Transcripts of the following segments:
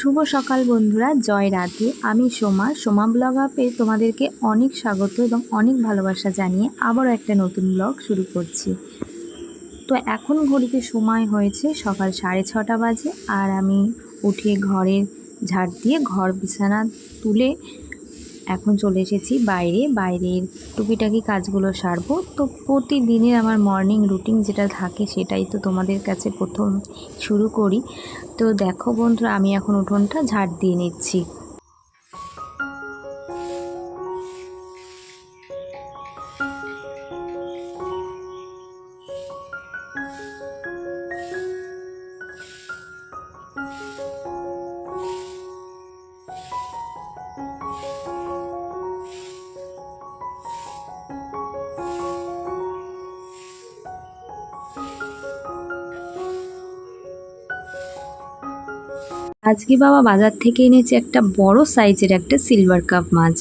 শুভ সকাল বন্ধুরা, জয় রাধে। আমি সোমা সোমা ব্লগ আপে তোমাদেরকে অনেক স্বাগত এবং অনেক ভালোবাসা জানিয়ে আবারও একটা নতুন ব্লগ শুরু করছি। তো এখন ঘড়িতে সময় হয়েছে সকাল সাড়ে ছটা বাজে আর আমি উঠে ঘরের ঝাড় দিয়ে ঘর বিছানা তুলে এখন চলে এসেছি বাইরে। বাইরের টুকিটাকি কাজগুলো সারবো। তো প্রতিদিনের আমার মর্নিং রুটিন যেটা থাকে সেটাই তো তোমাদের কাছে প্রথম শুরু করি। তো দেখো বন্ধুরা, আমি এখন উঠোনটা ঝাড় দিয়ে নিচ্ছি। আজকে বাবা বাজার থেকে এনেছে একটা বড় সাইজের একটা সিলভার কাপ মাছ।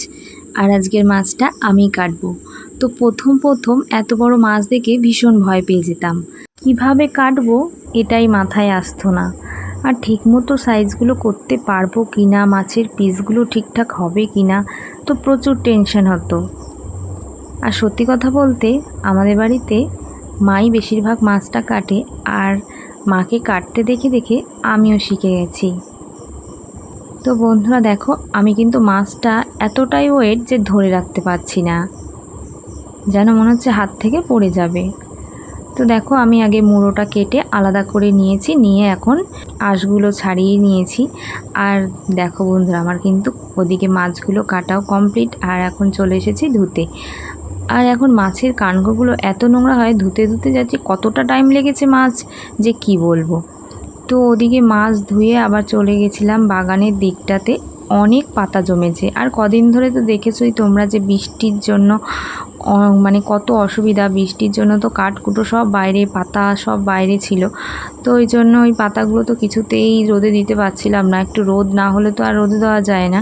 আর আজকের মাছটা আমি কাটবো। তো প্রথম প্রথম এত বড় মাছ দেখে ভীষণ ভয় পেয়ে যেতাম। কীভাবে কাটবো এটাই মাথায় আসতো না। আর ঠিকমতো সাইজগুলো করতে পারব কি না মাছের পিসগুলো ঠিকঠাক হবে কি না তো প্রচুর টেনশন হতো। আর সত্যি কথা বলতে আমাদের বাড়িতে মাই বেশিরভাগ মাছটা কাটে, আর মাকে কাটতে দেখে দেখে আমিও শিখে গেছি। তো বন্ধুরা দেখো, আমি কিন্তু মাছটা এতটাই ওয়েট যে ধরে রাখতে পারছি না। যেন মনে হচ্ছে হাত থেকে পড়ে যাবে। তো দেখো, আমি আগে মুড়োটা কেটে আলাদা করে নিয়েছি, নিয়ে এখন আঁশগুলো ছাড়িয়ে নিয়েছি। আর দেখো বন্ধুরা, আমার কিন্তু ওদিকে মাছগুলো কাটাও কমপ্লিট আর এখন চলে এসেছি ধুতে। আর এখন মাছের কানগুলো এত নোংরা হয়, ধুতে ধুতে যাচ্ছি, কতটা টাইম লেগেছে মাছ, যে কি বলব? তো ওদিকে মাছ ধুয়ে আবার চলে গেছিলাম বাগানের দিকটাতে। অনেক পাতা জমেছে। আর কদিন ধরে তো দেখেছই তোমরা যে বৃষ্টির জন্য মানে কত অসুবিধা, বৃষ্টির জন্য তো কাঠকুটো সব বাইরে, পাতা সব বাইরে ছিল। তো ওই জন্য ওই পাতাগুলো তো কিছুতেই রোদে দিতে পারছিলাম না। একটু রোদ না হলে তো আর রোদে দেওয়া যায় না।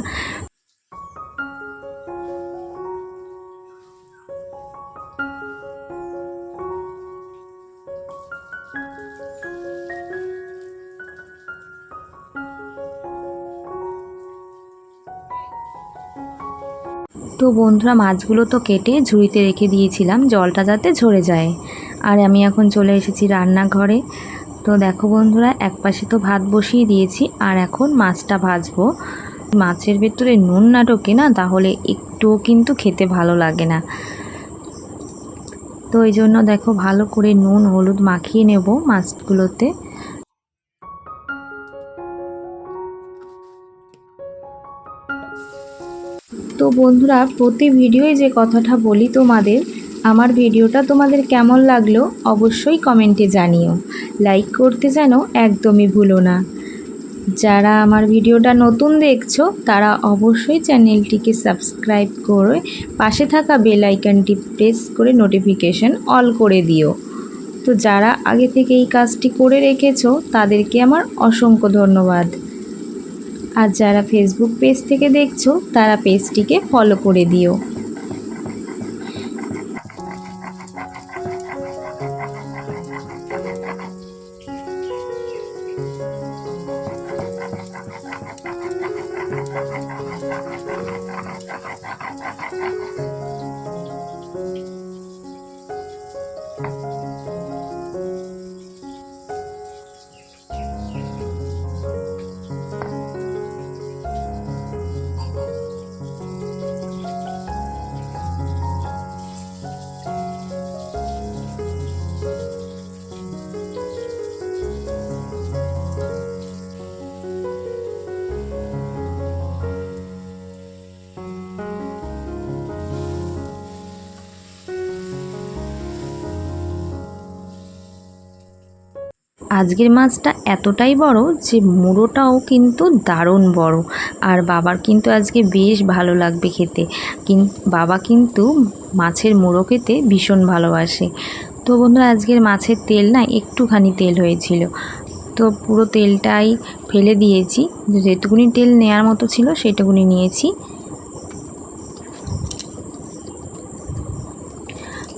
তো বন্ধুরা, মাছগুলো তো কেটে ঝুড়িতে রেখে দিয়েছিলাম, জলটা যাতে ঝরে যায়। আর আমি এখন চলে এসেছি রান্নাঘরে। তো দেখো বন্ধুরা এক পাশে তো ভাত বসিয়ে দিয়েছি, আর এখন মাছটা ভাজবো। মাছের ভেতরে নুন না ঢোকে না, তাহলে একটুও কিন্তু খেতে ভালো লাগে না। তো এই জন্য দেখো, ভালো করে নুন, হলুদ মাখিয়ে নেব মাছগুলোতে। বন্ধুরা, প্রতি ভিডিওয় যে কথাটা বলি তোমাদের, আমার ভিডিওটা তোমাদের কেমন লাগল অবশ্যই কমেন্টে জানিও। লাইক করতে যেন একদমই ভুলো না। যারা আমার ভিডিওটা নতুন দেখছ, তারা অবশ্যই চ্যানেলটিকে সাবস্ক্রাইব করে পাশে থাকা বেল আইকনটি প্রেস করে নোটিফিকেশন অল করে দিও। তো যারা আগে থেকে এই কাজটি করে রেখেছো, তাদেরকে আমার অসংখ্য ধন্যবাদ। আর যারা ফেসবুক পেজ থেকে দেখছ তারা পেজটিকে ফলো করে দিও। আজকের মাছটা এতটাই বড় যে মুড়োটাও কিন্তু দারুণ বড়। আর বাবার কিন্তু আজকে বেশ ভালো লাগবে খেতে। কিন, বাবা কিন্তু মাছের মুড়ো খেতে ভীষণ ভালোবাসে। তো বন্ধুরা, আজকের মাছের তেল না একটুখানি তেল হয়েছিল। তো পুরো তেলটাই ফেলে দিয়েছি। যেটুকুনি তেল নেওয়ার মতো ছিল সেটুকুনি নিয়েছি।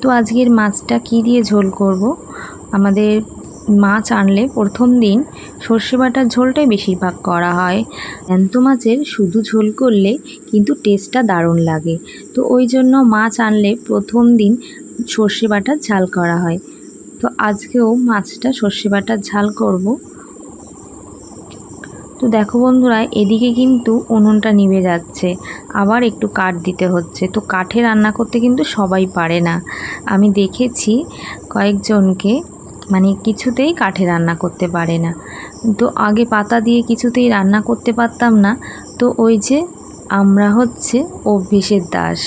তো আজকের মাছটা কি দিয়ে ঝোল করব? আমাদের মাছ আনলে প্রথম দিন সর্ষে বাটার ঝোলটাই বেশিরভাগ করা হয়। জ্যান্ত মাছের শুধু ঝোল করলে কিন্তু টেস্টটা দারুণ লাগে। তো ওই জন্য মাছ আনলে প্রথম দিন সর্ষে বাটার ঝাল করা হয়। তো আজকেও মাছটা সর্ষে বাটার ঝাল করব। তো দেখো বন্ধুরা, এদিকে কিন্তু উনুনটা নিভে যাচ্ছে। আবার একটু কাঠ দিতে হচ্ছে। তো কাঠে রান্না করতে কিন্তু সবাই পারে না। আমি দেখেছি কয়েকজনকে মানে কিছুতেই কাঠে রান্না করতে পারে না। তো আগে পাতা দিয়ে কিছুতেই রান্না করতে পারতাম না। তো ওই যে আমরা হচ্ছে অভ্যেসের দাস,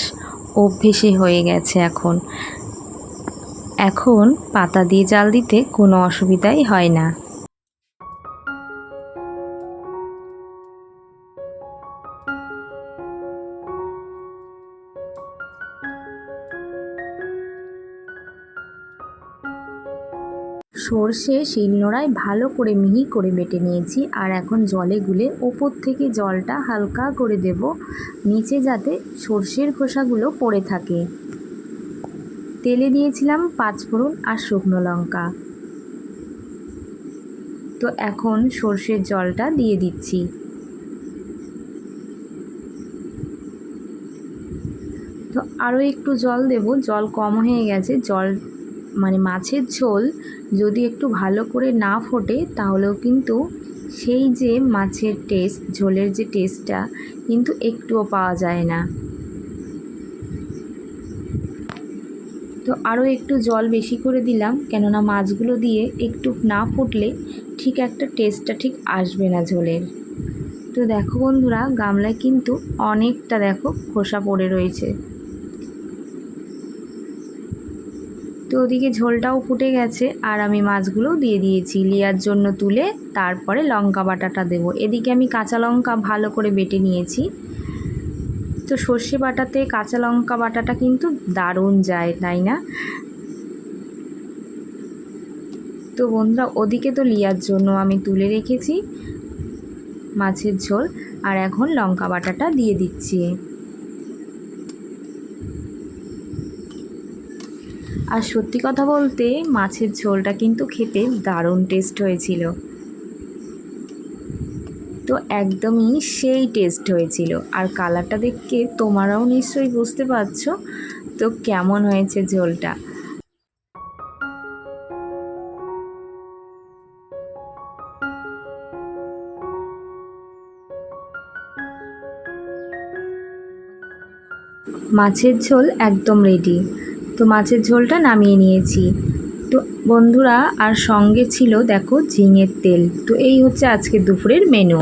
অভ্যেসে হয়ে গেছে এখন। এখন পাতা দিয়ে জাল দিতে কোনো অসুবিধাই হয় না। সর্ষে, শিলনোড়ায় ভালো করে মিহি করে বেটে নিয়েছি আর এখন জলে গুলে ওপর থেকে জলটা হালকা করে দেব, নিচে যাতে সর্ষের খোসাগুলো পড়ে থাকে। তেলে দিয়েছিলাম পাঁচফোড়ন আর শুকনো লঙ্কা। তো এখন সর্ষের জলটা দিয়ে দিচ্ছি। তো আরও একটু জল দেব, জল কম হয়ে গেছে, জল মানে মাছের ঝোল যদি একটু ভালো করে না ফোটে, তাহলেও কিন্তু সেই যে মাছের টেস্ট ঝোলের যে টেস্টটা কিন্তু একটুও পাওয়া যায় না। তো আরও একটু জল বেশি করে দিলাম, কেননা মাছগুলো দিয়ে একটু না ফুটলে ঠিক একটা টেস্টটা ঠিক আসবে না ঝোলের। তো দেখো বন্ধুরা, গামলায় কিন্তু অনেকটা দেখো খোসা পড়ে রয়েছে। তো ওদিকে ঝোলটাও ফুটে গেছে আর আমি মাছগুলোও দিয়ে দিয়েছি। লিয়ার জন্য তুলে তারপরে লঙ্কা বাটাটা দেবো। এদিকে আমি কাঁচা লঙ্কা ভালো করে বেটে নিয়েছি। তো সর্ষে বাটাতে কাঁচা লঙ্কা বাটাটা কিন্তু দারুণ যায়, তাই না? তো বন্ধুরা, ওদিকে তো লিয়ার জন্য আমি তুলে রেখেছি মাছের ঝোল। আর এখন লঙ্কা বাটাটা দিয়ে দিচ্ছি। আর সত্যি কথা বলতে, মাছের ঝোলটা কিন্তু খেতে দারুণ টেস্ট হয়েছিল। তো একদমই সেই টেস্ট হয়েছিল। আর কালারটা দেখে তোমরাও নিশ্চয়ই বুঝতে পারছ তো কেমন হয়েছে ঝোলটা। মাছের ঝোল একদম রেডি তো মাছের ঝোলটা নামিয়ে নিয়েছি। তো বন্ধুরা, আর সঙ্গে ছিল, দেখো, ঝিঙের তেল। তো এই হচ্ছে আজকে দুপুরের মেনু